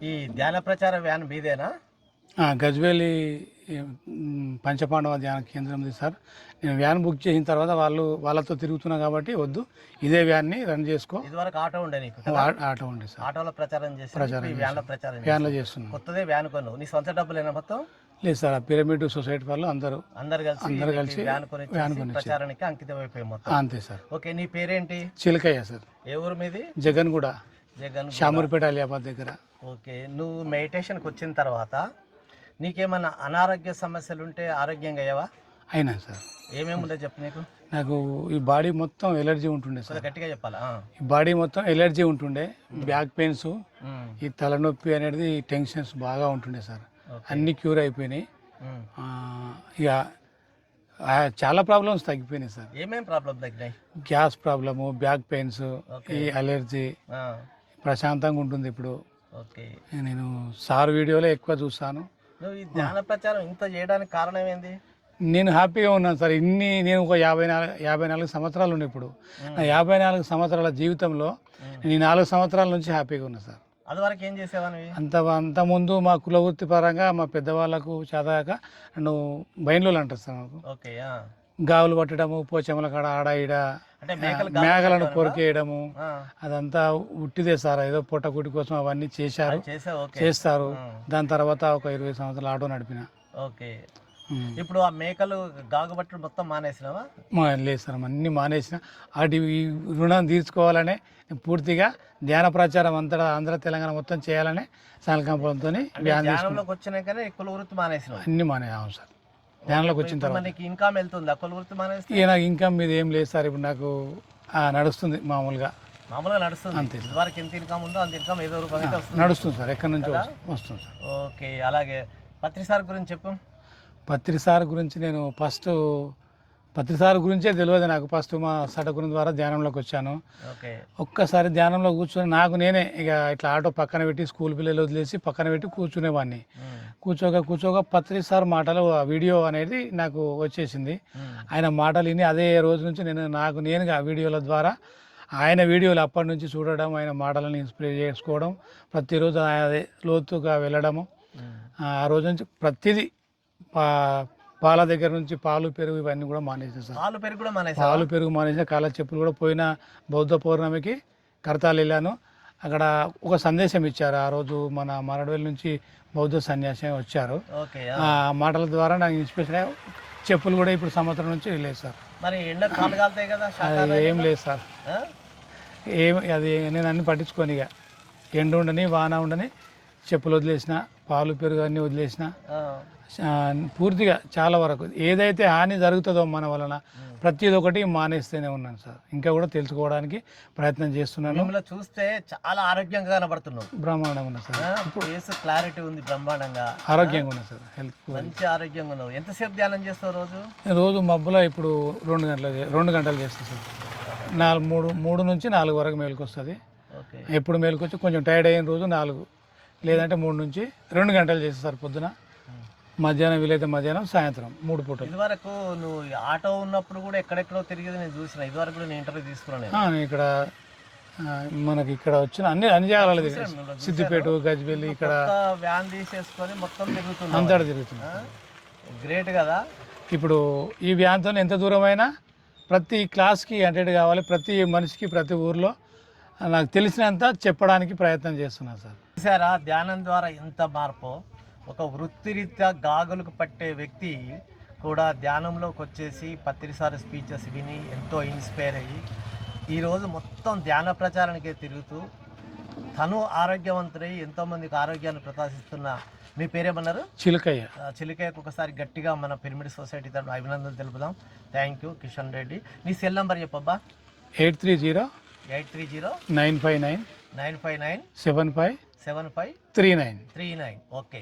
ఈ ధ్యాన ప్రచార వ్యాన్ మీదేనా? గజ్వేలి పంచపాండవ ధ్యాన కేంద్రం ఉంది సార్. నేను వ్యాన్ బుక్ చేసిన తర్వాత వాళ్ళు వాళ్ళతో తిరుగుతున్నా కాబట్టి వద్దు. ఇదే వ్యాన్ని రన్ చేసుకో. ఇదివరకు ఆటో ఉండే నీకు ఆటో ఉంది సార్. ఆటోలో ప్రచారం చేసి ప్రచారం వ్యాన్లో ప్రచారం వ్యాన్లో చేస్తున్నాం కొత్తదే వ్యాన్ కొను నీ సొంత డబ్బులేనా మొత్తం? లేదు సార్ ఆ పిరమిడ్ సొసైటీ వాళ్ళు అందరూ. అందరు కలిసి అందరు కలిసి వ్యాన్ కొని. ప్రచారానికి అంకితం అయిపోయి ఆ, మొత్తం. అంతే సార్. ఓకే నీ పేరేంటి? చిలకయ్య సార్. ఏ ఊరు మీది? జగన్ కూడా జగన్ షామూర్పేట అలియాబాద్ దగ్గర. ఓకే నువ్వు మెడిటేషన్కి వచ్చిన తర్వాత నీకేమన్నా అనారోగ్య సమస్యలు ఉంటే ఆరోగ్యంగా అయ్యావా? అయినా సార్. ఏమేమి ఉందో చెప్పు నీకు? నాకు ఈ బాడీ మొత్తం ఎలర్జీ ఉంటుండే సార్. గట్టిగా చెప్పాలా. ఈ బాడీ మొత్తం ఎలర్జీ ఉంటుండే బ్యాక్ పెయిన్స్ ఈ తలనొప్పి అనేది టెన్షన్స్ బాగా ఉంటుండే సార్. అన్ని క్యూర్ అయిపోయినాయి. ఇక చాలా ప్రాబ్లమ్స్ తగ్గిపోయినాయి సార్. ఏమేం ప్రాబ్లం తగ్గినాయి? Gas problem back pains. ఈ అలర్జీ ప్రశాంతంగా ఉంటుంది ఇప్పుడు. ఓకే. నేను సార్ వీడియోలో ఎక్కువ చూస్తాను. నువ్వు ఈ ధ్యాన ప్రచారం ఇంత చేయడానికి కారణం ఏంది? నేను హ్యాపీగా ఉన్నాను సార్. ఇన్ని నేను ఒక యాభై నాలుగు యాభై నాలుగు సంవత్సరాలు ఉన్నాయి ఇప్పుడు. నా యాభై నాలుగు సంవత్సరాల జీవితంలో నేను ఈ నాలుగు సంవత్సరాల నుంచి హ్యాపీగా ఉన్నా సార్. అది వరకు ఏం చేసేవానివి అంత అంత ముందు మా కులవృత్తి పరంగా మా పెద్దవాళ్ళకు చదవాక నన్ను బయలులో అంటారు సార్ మాకు. ఓకే. గావులు పట్టడము పోచమ్మల కాడ ఆడ ఈడ అంటే మేకలు మేకలను కొరికేయడము అదంతా ఉట్టిదే సార్. ఏదో పొట్టకుటి కోసం అవన్నీ చేశారు. చేస్తారు. దాని తర్వాత ఒక ఇరవై సంవత్సరాలు ఆటో నడిపిన. ఓకే. ఇప్పుడు ఆ మేకలు గాగుబట్టలు మొత్తం మానేసినావా? లేదు సార్ అన్నీ మానేసిన. ఈ రుణం తీర్చుకోవాలనే పూర్తిగా ధ్యాన ప్రచారం అంతటా ఆంధ్ర తెలంగాణ మొత్తం చేయాలనే సంకల్పంతో అంటే వచ్చినాకనే కుల వృత్తి మానేసినావు. అన్నీ మానే అవును సార్. ధ్యానంలోకి వచ్చిన తర్వాత. మనకి ఇన్కమ్ వెళ్తుంది. ఆ కుల వృత్తి మానేస్తే? ఇక నాకు ఇన్కమ్ మీద ఏం లేదు సార్ ఇప్పుడు నాకు ఆ, నడుస్తుంది మామూలుగా. మామూలుగా నడుస్తుంది. అంతే. ఇదివరకు ఎంత ఇన్కమ్ ఉందో అంత ఇన్కమ్ ఏదో రూపాయలు అయితే వస్తుంది. నడుస్తుంది సార్. ఎక్కడి నుంచో వస్తుంది సార్. ఓకే అలాగే. పత్రి సార్ గురించి చెప్పు. పత్రి సార్ గురించి నేను ఫస్ట్ పత్రి సార్ గురించే తెలియదు నాకు. ఫస్ట్ మా సటకుని ద్వారా ధ్యానంలోకి వచ్చాను. ఒక్కసారి ధ్యానంలో కూర్చొని నాకు నేనే ఇక ఇట్లా ఆటో పక్కన పెట్టి స్కూల్ పిల్లలు వదిలేసి పక్కన పెట్టి కూర్చునేవాడిని కూర్చోగా కూర్చోగా పత్రి సార్ మాటలు ఆ వీడియో అనేది నాకు వచ్చేసింది. ఆయన మాటలు విని అదే రోజు నుంచి నేను నాకు నేనుగా వీడియోల ద్వారా ఆయన వీడియోలు అప్పటి నుంచి చూడడం ఆయన మాటలను ఇన్స్పైర్ చేసుకోవడం ప్రతిరోజు అదే లోతుగా వెళ్ళడము. ఆ రోజు నుంచి ప్రతిదీ పాల దగ్గర నుంచి పాలు పెరుగు ఇవన్నీ కూడా మానేసాను సార్. పాలు పెరుగు కూడా మానేసా పాలు పెరుగు మానేసిన కాళ్ళ చెప్పులు కూడా పోయిన బౌద్ధ పౌర్ణమికి కరతాలు వెళ్ళాను. అక్కడ ఒక సందేశం ఇచ్చారు. ఆ రోజు మన మరడవేలు నుంచి బౌద్ధ సన్యాసి వచ్చారు. ఆ. మాటల ద్వారా నాకు ఇన్స్పిరేషన్ చెప్పులు కూడా ఇప్పుడు సంవత్సరం నుంచి లేదు సార్. మరి కదా ఏం లేదు సార్? ఏం అది నేను అన్ని పట్టించుకొని ఇక. ఎండ ఉండని వాన ఉండని చెప్పులు వదిలేసిన పాలు పెరుగు అన్నీ వదిలేసిన పూర్తిగా చాలా వరకు. ఏదైతే హాని జరుగుతుందో మన వలన ప్రతిది ఒకటి మానేస్తూనే ఉన్నాను సార్. ఇంకా కూడా తెలుసుకోవడానికి ప్రయత్నం చేస్తున్నాను. చూస్తే చాలా ఆరోగ్యంగా కనబడుతున్నావు. బ్రహ్మాండంగా ఉన్నా సార్? ఫేస్ క్లారిటీ ఉంది బ్రహ్మాండంగా. ఆరోగ్యంగా ఉన్నా సార్ హెల్త్ మంచి ఆరోగ్యంగా ఉన్నావు. ఎంతసేపు ధ్యానం చేస్తావు రోజు? రోజు మబ్బులో ఇప్పుడు రెండు గంటలు రెండు గంటలు చేస్తాను సార్. నాలుగు మూడు మూడు నుంచి నాలుగు వరకు మేలుకు వస్తుంది ఓకే. ఎప్పుడు మేలుకు వచ్చి కొంచెం టైర్డ్ అయిన రోజు నాలుగు లేదంటే మూడు నుంచి రెండు గంటలు చేస్తాను సార్ పొద్దున. మధ్యాహ్నం వీలైతే మధ్యాహ్నం సాయంత్రం మూడు పూటలు. ఇదివరకు నువ్వు ఆటో ఉన్నప్పుడు కూడా ఎక్కడెక్కడో తిరిగేది నేను చూసిన. ఇదివరకు కూడా నేను ఇంటర్వ్యూ తీసుకున్నాను నేను. ఆ, నేను ఇక్కడ ఆ, మనకి ఇక్కడ వచ్చిన అన్ని అన్ని జాగాలు తిరిగాను. సిద్దిపేట గజ్బెల్లి ఇక్కడ వ్యాన్ తీసేసుకొని మొత్తం తిరుగుతున్నావు అంతటా తిరుగుతున్నాను గ్రేట్ కదా? ఇప్పుడు ఈ వ్యాన్తో ఎంత దూరమైనా ప్రతి క్లాస్కి అటెండ్ కావాలి. ప్రతి మనిషికి ప్రతి ఊర్లో నాకు తెలిసినంత చెప్పడానికి ప్రయత్నం చేస్తున్నాను సార్. చూసారా ధ్యానం ద్వారా ఎంత మార్పు. ఒక వృత్తిరీత్యా గాగులకు పట్టే వ్యక్తి కూడా ధ్యానంలోకి వచ్చేసి పత్రిసారి స్పీచెస్ విని ఎంతో ఇన్స్పైర్ అయ్యి ఈరోజు మొత్తం ధ్యాన ప్రచారానికే తిరుగుతూ తను ఆరోగ్యవంతుడై ఎంతోమందికి ఆరోగ్యాన్ని ప్రకాశిస్తున్న మీ పేరేమన్నారు? చిలుకయ్య. చిలికయ్యకు ఒకసారి గట్టిగా మన పిరమిడ్ సొసైటీ తరఫున అభినందనలు తెలుపుదాం. Thank you Kishan Reddy. నీ సెల్ నెంబర్ చెప్పబ్బా. Eight three zero eight three zero nine five nine nine five nine seven five seven five three nine three nine. Okay.